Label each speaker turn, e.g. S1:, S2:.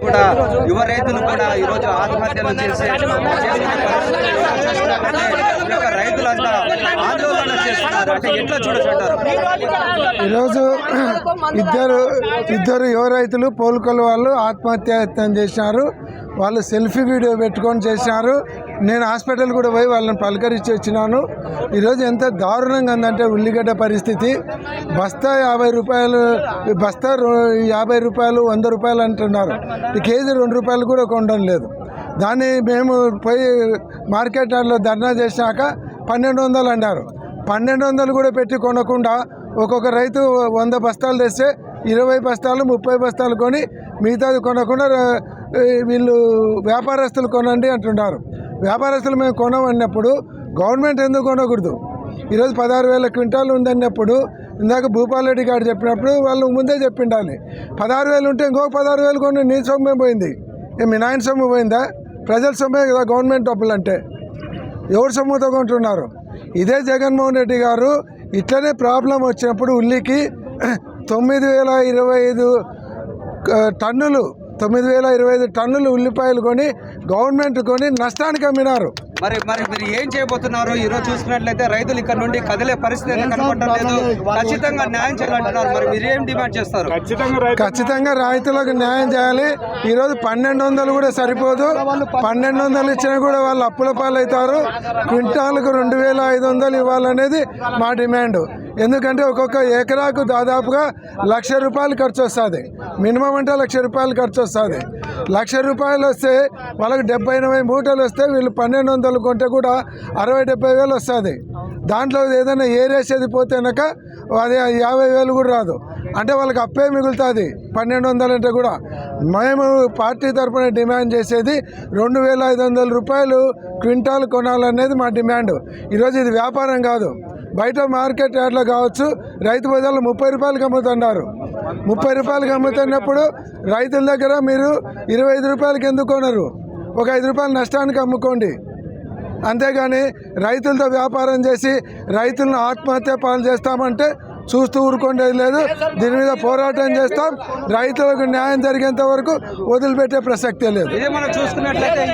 S1: కూడా యువ రైతులు కూడా ఈ రోజు ఆత్మహత్యలు చేసే ఆందోళన చేస్తున్నారు అంటే ఎట్లా చూడొచ్చు అంటారు
S2: ఈరోజు ఇద్దరు ఇద్దరు యువ రైతులు పోలుకొల వాళ్ళు ఆత్మహత్యయత్నం చేశారు వాళ్ళు సెల్ఫీ వీడియో పెట్టుకొని చేశారు నేను హాస్పిటల్ కూడా పోయి వాళ్ళని పలకరించి వచ్చినాను. ఈరోజు ఎంత దారుణంగా ఉందంటే ఉల్లిగడ్డ పరిస్థితి. బస్తా యాభై రూపాయలు బస్తా యాభై రూపాయలు వంద రూపాయలు అంటున్నారు. ఈ కేజీ రెండు రూపాయలు కూడా కొనడం లేదు. దాన్ని మేము పోయి మార్కెట్ యార్డ్లో ధర్నా చేశాక పన్నెండు వందలు అన్నారు. పన్నెండు వందలు కూడా పెట్టి కొనకుండా ఒక్కొక్క రైతు వంద బస్తాలు తెస్తే ఇరవై బస్తాలు ముప్పై బస్తాలు కొని మిగతాది కొనకుండా వీళ్ళు వ్యాపారస్తులు కొనండి అంటున్నారు. వ్యాపారస్తులు మేము కొనమన్నప్పుడు గవర్నమెంట్ ఎందుకు కొనకూడదు? ఈరోజు పదహారు వేల క్వింటాలు ఉందన్నప్పుడు ఇందాక భూపాలరెడ్డి గారు చెప్పినప్పుడు వాళ్ళు ముందే చెప్పిండాలి. పదహారు వేలు ఉంటే ఇంకొక పదహారు వేలు కొని నీ సొమ్మే పోయింది. ఏ మీ నాయన సొమ్ము పోయిందా? ప్రజల సొమ్మే కదా గవర్నమెంట్ డబ్బులు అంటే ఎవరు సొమ్ముతో కొంటున్నారు? ఇదే జగన్మోహన్ రెడ్డి గారు ఇట్లనే ప్రాబ్లం వచ్చినప్పుడు ఉల్లికి తొమ్మిది వేల ఇరవై ఐదు టన్నులు తొమ్మిది వేల ఇరవై ఐదు టన్నులు ఉల్లిపాయలు కొని గవర్నమెంట్ కొని నష్టానికి అమ్మినారు.
S1: మరి మరి మీరు ఏం చేయబోతున్నారు? ఈ రోజు చూసుకున్నట్లయితే రైతులు ఇక్కడ నుండి కదిలే పరిస్థితి అయితే కనపడటం లేదు. ఖచ్చితంగా న్యాయం చేయాలంటున్నారు. మరి మీరు ఏం డిమాండ్ చేస్తారు?
S2: ఖచ్చితంగా రైతులకు న్యాయం చేయాలి. ఈరోజు పన్నెండు వందలు కూడా సరిపోదు. పన్నెండు వందలు ఇచ్చినా కూడా వాళ్ళు అప్పుల పాలవుతారు. క్వింటాలకు రెండు వేల ఐదు వందలు ఇవ్వాలనేది మా డిమాండ్. ఎందుకంటే ఒక్కొక్క ఎకరాకు దాదాపుగా లక్ష రూపాయలు ఖర్చు వస్తుంది మినిమం అంటే లక్ష రూపాయలు ఖర్చు వస్తుంది లక్ష రూపాయలు వస్తే వాళ్ళకి డెబ్బై ఎనభై మూటలు వస్తే వీళ్ళు పన్నెండు వందలు కొంటే కూడా అరవై డెబ్బై వేలు వస్తుంది. దాంట్లో ఏదైనా ఏరేసేది పోతే కనుక అది యాభై వేలు కూడా రాదు. అంటే వాళ్ళకి అప్పే మిగులుతుంది. పన్నెండు వందలు అంటే కూడా మేము పార్టీ తరఫున డిమాండ్ చేసేది రెండు వేల ఐదు వందల రూపాయలు క్వింటాల్ కొనాలనేది మా డిమాండ్. ఈరోజు ఇది వ్యాపారం కాదు. బయట మార్కెట్ యార్డ్లో కావచ్చు రైతు బజార్లో ముప్పై రూపాయలకి అమ్ముతున్నారు ముప్పై రూపాయలకి అమ్ముతున్నప్పుడు రైతుల దగ్గర మీరు ఇరవై ఐదు రూపాయలకి ఎందుకు కొనరు? ఒక ఐదు రూపాయలు నష్టానికి అమ్ముకోండి. అంతేగాని రైతులతో వ్యాపారం చేసి రైతులను ఆత్మహత్య పాలు చేస్తామంటే చూస్తూ ఊరుకోండేది లేదు. దీని మీద పోరాటం చేస్తాం. రైతులకు న్యాయం జరిగేంత వరకు వదిలిపెట్టే ప్రసక్తే లేదు.
S1: మనం చూసుకున్నట్లయితే